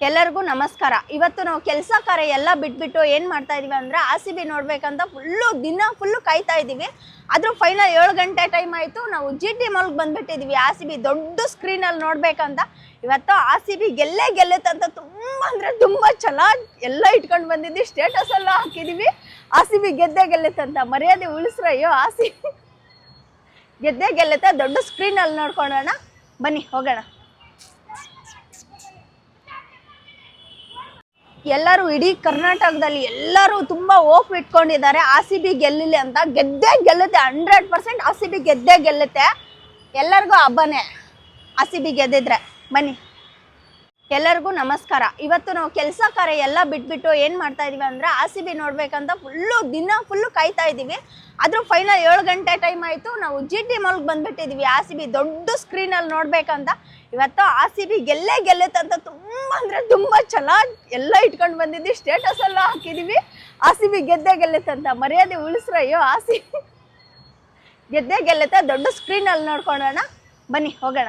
ಎಲ್ಲರಿಗೂ ನಮಸ್ಕಾರ. ಇವತ್ತು ನಾವು ಕೆಲಸ ಕಾರ್ಯ ಎಲ್ಲ ಬಿಟ್ಬಿಟ್ಟು ಏನು ಮಾಡ್ತಾ ಇದೀವಿ ಅಂದ್ರೆ ಆರ್ ಸಿ ಬಿ ನೋಡ್ಬೇಕಂತ ಫುಲ್ಲು ದಿನ ಫುಲ್ಲು ಕಾಯ್ತಾ ಇದ್ದೀವಿ ಆದರೂ ಫೈನಲ್ ಏಳು ಗಂಟೆ ಟೈಮ್ ಆಯಿತು, ನಾವು ಜಿ ಟಿ ಮಾಲ್ಗೆ ಬಂದುಬಿಟ್ಟಿದ್ದೀವಿ ಆರ್ ಸಿ ಬಿ ದೊಡ್ಡ ಸ್ಕ್ರೀನಲ್ಲಿ ನೋಡಬೇಕಂತ. ಇವತ್ತು ಆರ್ ಸಿ ಬಿ ಗೆಲ್ಲೇ ಗೆಲ್ಲುತ್ತೆ ಅಂತ ತುಂಬ ಅಂದರೆ ತುಂಬ ಚೆನ್ನಾಗಿ ಎಲ್ಲ ಇಟ್ಕೊಂಡು ಬಂದಿದ್ವಿ. ಸ್ಟೇಟಸ್ ಎಲ್ಲ ಹಾಕಿದ್ದೀವಿ ಆರ್ ಸಿ ಬಿ ಗೆದ್ದೇ ಗೆಲ್ಲುತ್ತಂತ ಮರ್ಯಾದೆ ಉಳಿಸ್ರ ಅಯ್ಯೋ ಆರ್ ಸಿ ಗೆದ್ದೇ ಗೆಲ್ಲುತ್ತೆ. ದೊಡ್ಡ ಸ್ಕ್ರೀನಲ್ಲಿ ನೋಡ್ಕೊಳ್ಳೋಣ. ಬನ್ನಿ, ಹೋಗೋಣ. ಎಲ್ಲರೂ ಇಡೀ ಕರ್ನಾಟಕದಲ್ಲಿ ಎಲ್ಲರೂ ತುಂಬಾ ಹೋಪ್ ಇಟ್ಕೊಂಡಿದ್ದಾರೆ. ಆರ್ ಸಿ ಬಿ ಗೆಲ್ಲಲಿ ಅಂತ ಗೆದ್ದೇ ಗೆಲ್ಲುತ್ತೆ, hundred percent R C B ಗೆದ್ದೇ ಗೆಲ್ಲುತ್ತೆ. ಎಲ್ಲರಿಗೂ ಹಬ್ಬನೇ ಆರ್ ಸಿ ಬಿ ಗೆದ್ದಿದ್ರೆ. ಬನ್ನಿ. ಎಲ್ಲರಿಗೂ ನಮಸ್ಕಾರ. ಇವತ್ತು ನಾವು ಕೆಲಸ ಕಾರ್ಯ ಎಲ್ಲ ಬಿಟ್ಬಿಟ್ಟು ಏನು ಮಾಡ್ತಾ ಇದೀವಿ ಅಂದ್ರೆ ಆರ್ ಸಿ ಬಿ ನೋಡ್ಬೇಕಂತ ಫುಲ್ಲು ದಿನ ಫುಲ್ಲು ಕಾಯ್ತಾ ಇದ್ದೀವಿ ಆದರೂ ಫೈನಲ್ ಏಳು ಗಂಟೆ ಟೈಮ್ ಆಯಿತು, ನಾವು ಜಿ ಟಿ ಮಾಲ್ಗೆ ಬಂದ್ಬಿಟ್ಟಿದ್ದೀವಿ ಆರ್ ಸಿ ಬಿ ದೊಡ್ಡ ಸ್ಕ್ರೀನಲ್ಲಿ ನೋಡಬೇಕಂತ. ಇವತ್ತು ಆರ್ ಸಿ ಬಿ ಗೆಲ್ಲೇ ಗೆಲ್ಲುತ್ತೆ ಅಂತ ತುಂಬ ಅಂದರೆ ತುಂಬ ಚೆನ್ನಾಗಿ ಎಲ್ಲ ಇಟ್ಕೊಂಡು ಬಂದಿದ್ವಿ ಸ್ಟೇಟಸ್ ಎಲ್ಲ ಹಾಕಿದೀವಿ. ಗೆದ್ದೆ ಬಿ ಗೆದ್ದೇ ಗೆಲ್ಲುತ್ತೆ ಅಂತ. ಮರ್ಯಾದೆ ಉಳಿಸ್ರ ಅಯ್ಯೋ ಗೆದ್ದೆ ಗೆಲ್ಲತ್ತ. ಗೆದ್ದೇ ಗೆಲ್ಲುತ್ತೆ ದೊಡ್ಡ ಸ್ಕ್ರೀನಲ್ಲಿ ನೋಡ್ಕೊಳೋಣ ಬನ್ನಿ, ಹೋಗೋಣ.